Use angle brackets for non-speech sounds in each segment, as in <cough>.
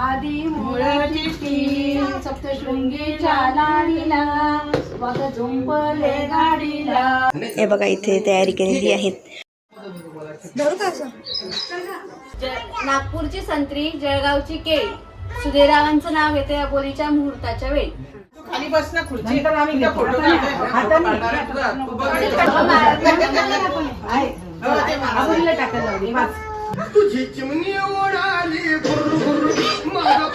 आदी मूळ चिठ्ठी सप्तशृंगीच्या लाडीला वाघ झुंपले गाडीला हे बघा इथे तयारी केलेली आहे नागपूरची संत्री जळगावची केळी सुधीरावांचं नाव येते या बोलीच्या मुहूर्ताच्या वेळी खाली बस ना खुर्ची तुझा फोटो काढायचा. तू बघ. हो, ते मारा. तुझी चिमणी ओढाली भुरभुर माझं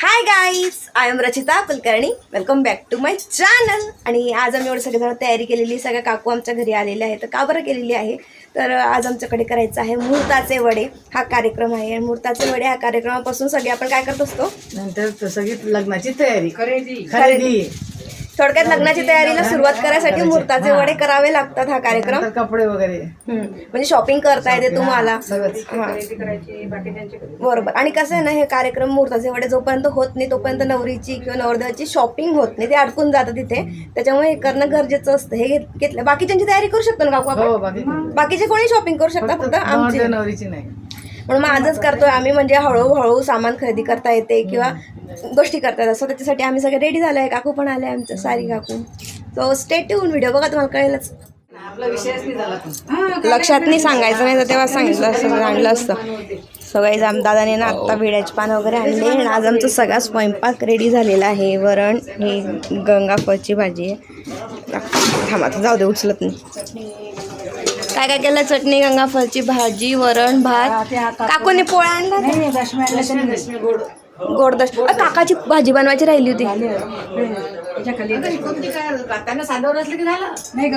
hi guys I am Rachita Kulkarni. Welcome back to my channel आणि आज आम्ही एवढं सगळं तयारी केलेली सगळ्या काकू आमच्या घरी आलेले आहे तर का बरं केलेली आहे? तर आज आमच्याकडे करायचं आहे मुहूर्ताचे वडे. हा कार्यक्रम आहे. मुहूर्ताचे वडे ह्या कार्यक्रमापासून सगळे आपण काय करत असतो? नंतर तर सगळी लग्नाची तयारी. खरेदी. खरेदी. थोडक्यात लग्नाची तयारीला सुरुवात करायसाठी मुहूर्ताचे वडे करावे लागतात हा कार्यक्रम. कपडे वगैरे. म्हणजे शॉपिंग करता येते तुम्हाला. सगळंच. बरोबर. आणि कसं आहे ना हे कार्यक्रम मुहूर्ताचे वडे जोपर्यंत होत नाही तोपर्यंत नवरीची किंवा नवरदेवाची शॉपिंग होत नाही. ते अडकून जातं तिथे. त्याच्यामुळे हे करणं गरजेचं असतं. हे घेत- घेतलं. बाकीच्यांची तयारी करू शकतो ना काकू हो आपण बाकीचे कोणी शॉपिंग करू शकता फक्त आमची. नवरीची नाही. म्हणून मग आजच करतोय आम्ही. म्हणजे हळूहळू सामान खरेदी करता येते किंवा गोष्टी करता येतात सो त्याच्यासाठी आम्ही सगळे रेडी झालो आहे काकू पण आले आमचं सारी काकू. सो स्टेट येऊन व्हिडिओ बघा तुम्हाला कळेलच. आपला विषयच नाही झाला तो लक्षात नाही सांगायचं नाही तर तेव्हा सांगितलं असतं आणलं असतं. सगळे आम दादाने ना आत्ता भिड्याचे पान वगैरे आणले आणि आज आमचा सगळा स्वयंपाक रेडी झालेला आहे. वरण ही गंगाफळची भाजी आहे. थांबा जाऊ दे उचलत नाही. काय काय केलं? चटणी गंगाफळची भाजी वरण भात. काकूने पोळ्या आणला गोडदश अ, काकाची भाजी बनवायची राहिली होती.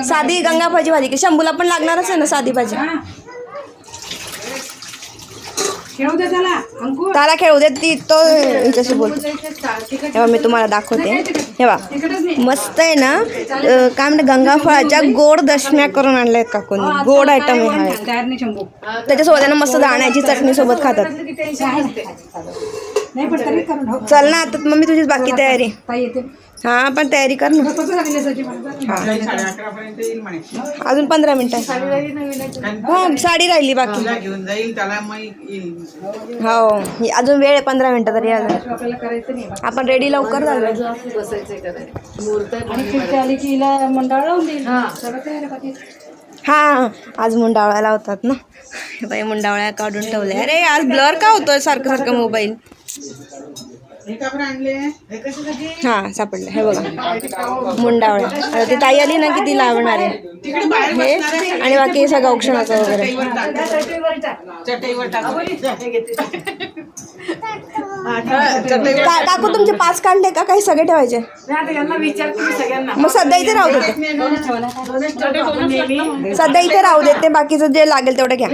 साधी गंगाफळची भाजी. की शंभूला पण लागणारच आहे ना साधी भाजी. खेळू दे त्याला अंकुर. त्याला खेळू देत ती तो हिच्याशी बोलतो तेव्हा मी तुम्हाला दाखवते. हे बा मस्त आहे ना? काय म्हणते गंगाफळाच्या गोड दशम्या करून आणल्या आहेत काकून गोड आयटम आहे हा. त्याच्यासोबत आहे ना मस्त दाण्याची चटणी सोबत खातात. नाही पण तरी करून हो चल ना आता मम्मी तुझीच बाकी तयारी. ताई येते. हा पण तयारी कर ना. कसं येईल म्हणे. अजून पंधरा मिनिटं. हो साडी राहिली बाकी. तिला घेऊन जाईल त्याला मग येईल. हो अजून वेळ आहे पंधरा मिनिटं तरी अजून. आपल्याला करायचं नाही आपण रेडी लवकर झालो. आणि खिडकी आली की हिला मंडळ लावून देईल. सगळं तयार आहे बाकी हा आज मुंडावळ्या लावतात ना. हे बाई मुंडावळ्या काढून ठेवल्या. अरे आज ब्लर का होतोय सारखं सारखं मोबाईल? हे सापडलं. हे बघा. मुंडावळ्या आता ती ताई आली ना की ती लावणार आहे. हे. आणि बाकी सगळं औक्षणाचं वगैरे. काकू तुमचे पाच काढले का? काही सगळे ठेवायचे? मग सध्या इथे राहू देते. सध्या इथे राहू देते. बाकीचं जे लागेल तेवढं घ्या.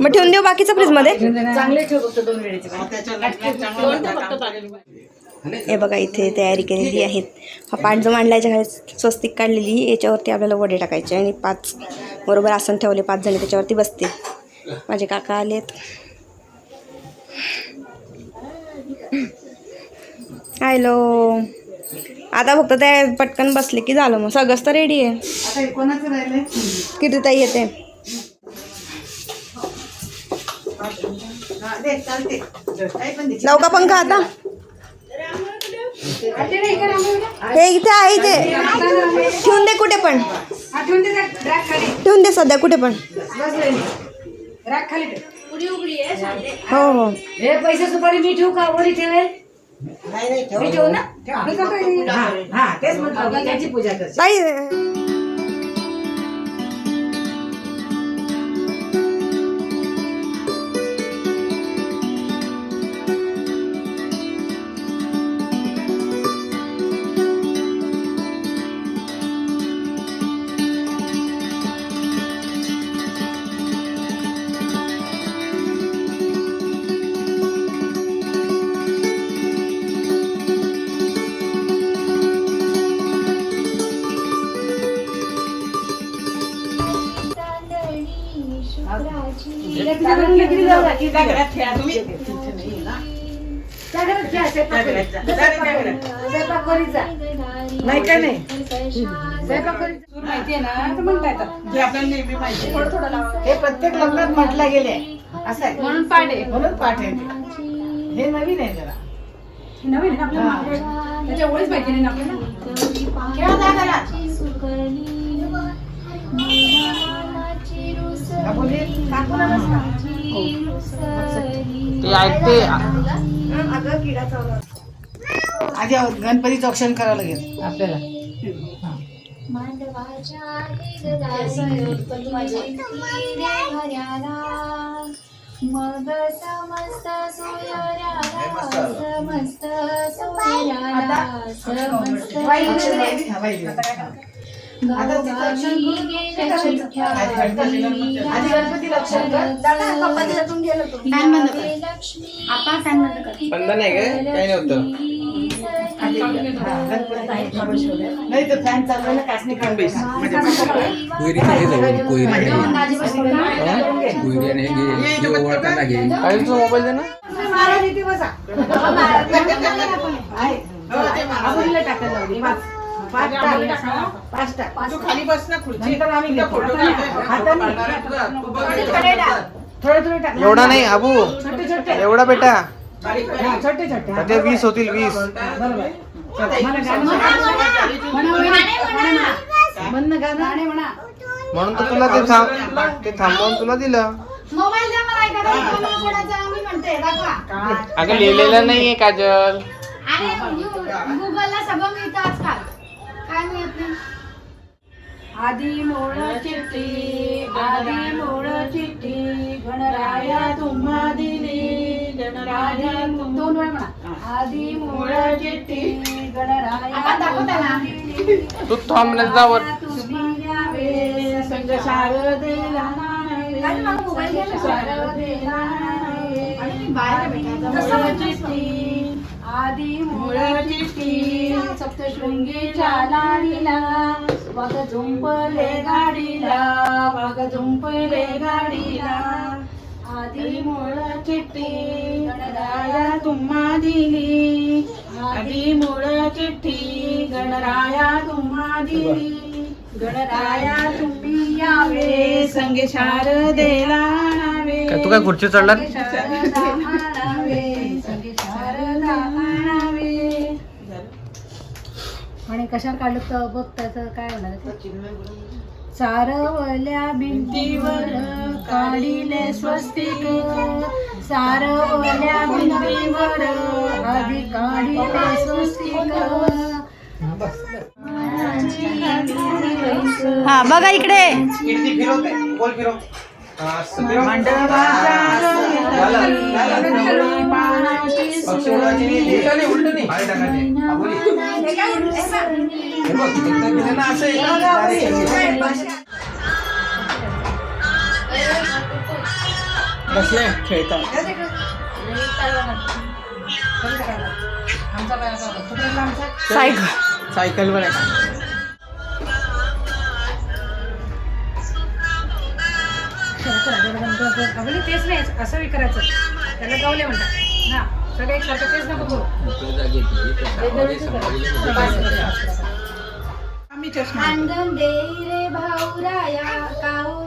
मग ठेवून देऊ बाकीचं फ्रीजमध्ये चांगले ठेव फक्त दोन वेळेचे. त्याच्या लग्नात चांगलं हे बघा इथे तयारी केलेली आहे हा पाठ जो मांडला याच्या खाली स्वस्तिक काढलेली याच्यावरती आपल्याला वडे टाकायचे आणि पाच बरोबर आसन ठेवले पाच जणी त्याच्यावरती बसतील. माझे काका आलेत हॅलो. आता फक्त ते पटकन बसले की झालं मग. सगळंच तर रेडी आहे. आता हे कोणाचं राहिलंय? किती ताई येते? हा, दे, चालते. नौका पंखा आता. हे इथे आहे इथे. ठेवून दे कुठे पण. ठेवून दे सध्या कुठे पण. हो हो. हे पैसे सुपारी मी ठेवू का वरी ठेवेल मी ठेवू ना तेच म्हटलं मी त्याची पूजा करते. त्या घरात ठेवा तुम्ही. त्या घरात घ्या, स्वयंपाक त्या करू. घरात जा. जा रे, त्या घरात. स्वयंपाक करीत जा. नाही काय नाही? स्वयंपाक करीत जा. माहितीये ना तर म्हणता येतात जे आपल्याला नेहमी माहिती थोडं थोडं लावा. हे प्रत्येक लग्नात म्हटलं गेले असं आहे. म्हणून पाठ आहे. म्हणून पाठ आहे ते. हे नवीन आहे जरा. नवीन आहे त्याच्या एवढीच माहिती नाही ना आपल्याला? खेळा. ते ऐकते अगं किडा चावला आधी गणपतीचं औक्षण करावं लागेल. आपल्याला. मग समस्त सोयऱ्याला समस्त हा, कर आहे काय काही नव्हतं हा. नाही तर फॅन बेस मोबाईल दे ना बसा टाकायला. पाच. पाच टाक. पाच टाक. तू खाली बस ना खुर्ची. नंतर आम्ही घेतो. फोटो हाताने. थोडे थोडे टाक. एवढा नाही अबू. छोटे छोटे. एवढा बेटा. हा, छोटे छोटे. हा, ते वीस होतील वीस. बरोबर. चल, मला गाणं म्हणा. म्हणणं गाणं. म्हणा. म्हणून तर तुला ते थांब ते थांबवून तुला दिलं. मोबाईल द्या मला एखादा. कोणाला कोणाचा आम्ही म्हणते दाखवा. अगं लिहिलेलं नाहीये काजल. आणि गुगलला सगळं मिळतं आजकाल. आधी मोळ चिठ्ठी आधी मोळ चिठ्ठी गणराया तुम्हा दिली गणराया तुम- दोन वेळा म्हणा. आधी मोळ चिठ्ठी गणराया. तू जावर संग शारदेला. शारदेला चिठ्ठी आधी मोळ चिठ्ठी सप्तशृंगीच्या लाडीला वाघ झुंपले गाडीला वाघ झुंपले गाडीला. आधी मोळ चिठ्ठी गणराया तुम्हा दिली. आधी मोळ चिठ्ठी गणराया तुम्हा दिली. गणराया तुम्ही यावे संगे शारदेला काय तू काय खुर्ची चढला संगे शारदा आणावे संगे शारदा आणावे आणि कशावर काढलं तर बघ त्याचं काय होणार? सारवल्या भिंतीवर काढिले स्वस्तिक. सारवल्या भिंतीवर आधी काढिले स्वस्तिक. हा बघा इकडे. किती हे. बसले खेळतात. सायकल. सायकलवर आहे. तेच नाही असं विचारायचं त्याला गावले म्हणतात. ना सगळे एकसारखं तेच नको करू. आम्ही चष्मा आंदन देई रे भाऊराया काऊ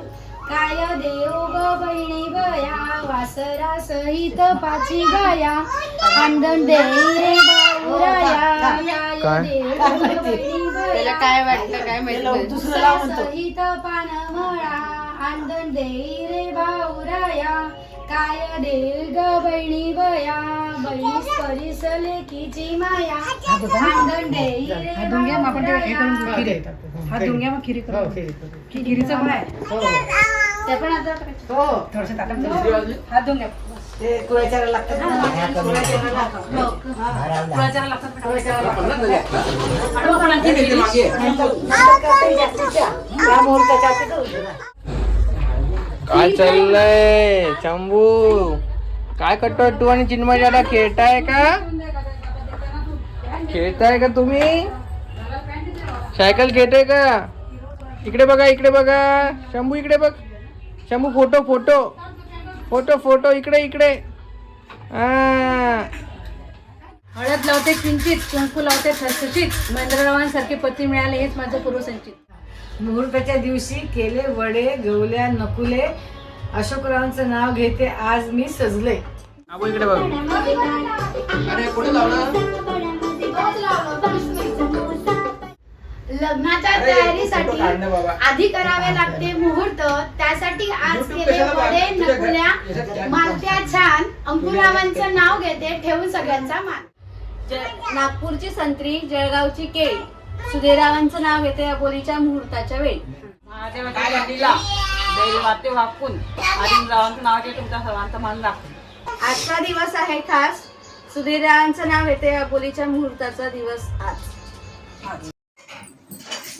काय देव ग बहिणी गया वासरा सहित पाची गाया. आंदन देई रे भाऊराया काय देव ग बहिणी गया काय वाटलं काय म्हणतो. सहित पान मळा. आंदन देई रे भाऊराया काय देव ग बहिणी बया बहिणीस परिस लेकीची माया आंदन देई रे हात धुवून घ्या मग आपण ते हे करून घेऊ, भाऊराया. खीर धुवून घ्या मग खिरी करू खी- खिरीचं पण आहे ते पण आता करायचं. हो थोडस ताटात ते कुळाचारा लागतात ना. लागतात. कुळाचारा लागतात. कुळाचारा लागतात. आडवं पण आणखी दिली. नंतर- नंतर करते जास्तीच्या. या मुहूर्ताच्या आधी करू शकता. काय चाललंय? चंबू काय करतोय तू आणि चिन्मय दादा? खेळताय का? खेळताय का तुम्ही? सायकल खेळताय का? इकडे बघा इकडे बघा. शंभू इकडे बघ. Shambhu photo photo. Photo photo. इकडे इकडे. हळद लावते किंचित कुंकू लावते ठसठशीत महेंद्ररावांसारखे पती मिळाले हेच माझं पूर्वसंचित मुहूर्ताच्या दिवशी केले वडे गवल्या नकुले. अशोकरावांचं नाव घेते आज मी सजले. इकडे बघ. लग्नाच्या तयारीसाठी. आधी करावे लागते मुहूर्त. त्यासाठी आज केले वडे नकुल्या? मालत्या छान. अंकुरावांचं नाव घेते. ठेवून सगळ्यांचा मान. नागपूरची संत्री जळगावची केळी. सुधीरावांचं नाव घेते या बोलीच्या मुहूर्ताच्या वेळी. महादेवाच्या गंडीला दैवाते वाकून. आदिमरावांचं नाव घेते तुमच्या सर्वांचा मान राखून आजचा दिवस आहे खास. सुधीरावांचं नाव येते या बोलीच्या मुहूर्ताचा दिवस आज.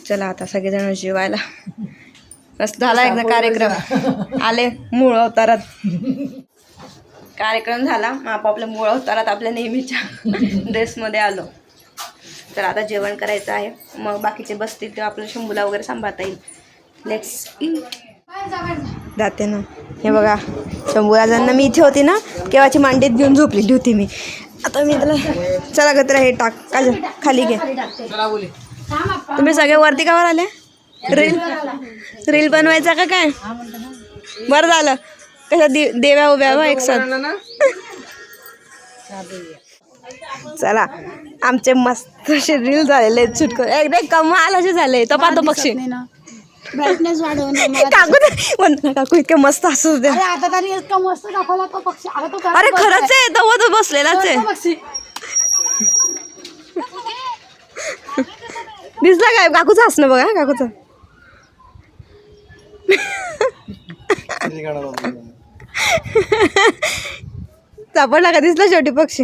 चला आता सगळेजण जेवायला. बस झाला एकदा कार्यक्रम. आले मूळ अवतारात. कार्यक्रम झाला. मग आपापल्या मूळ अवतारात आपल्या नेहमीच्या <laughs> ड्रेसमध्ये आलो. तर आता जेवण करायचं आहे. मग बाकीचे बसतील तेव्हा आपल्या शंभूला वगैरे सांभाळता येईल. लेट्स जाते ना. हे बघा शंभू राजांना मी इथे होती ना केव्हाची मांडीत घेऊन झोपलेली होती मी. आता मी त्याला चला गत्र हे टाक. काजल खाली घे. चला बोली तुम्ही सगळे वरती कावर आले? रील रील बनवायचा का काय? बरं झालं. कशा दे देव्या उभ्या वा एक साथ ना <laughs> <laughs> चला आमचे मस्त असे रील झालेले आहेत सुटको एकदम कमाल असे झाले तो पाहतो पक्षी. ब्राईटनेस वाढवून <laughs> काकू ते- वंदना काकू इतके मस्त असू होते आता तरी इतका मस्त दाखवला तो पक्षी. आता तो अरे खरंच आहे तो तो बसलेलाच आहे. पक्षी. <laughs> दिसला काय? काकूचं हसणं बघा काकूचं. <laughs> सापडला का? दिसला शेवटी पक्षी.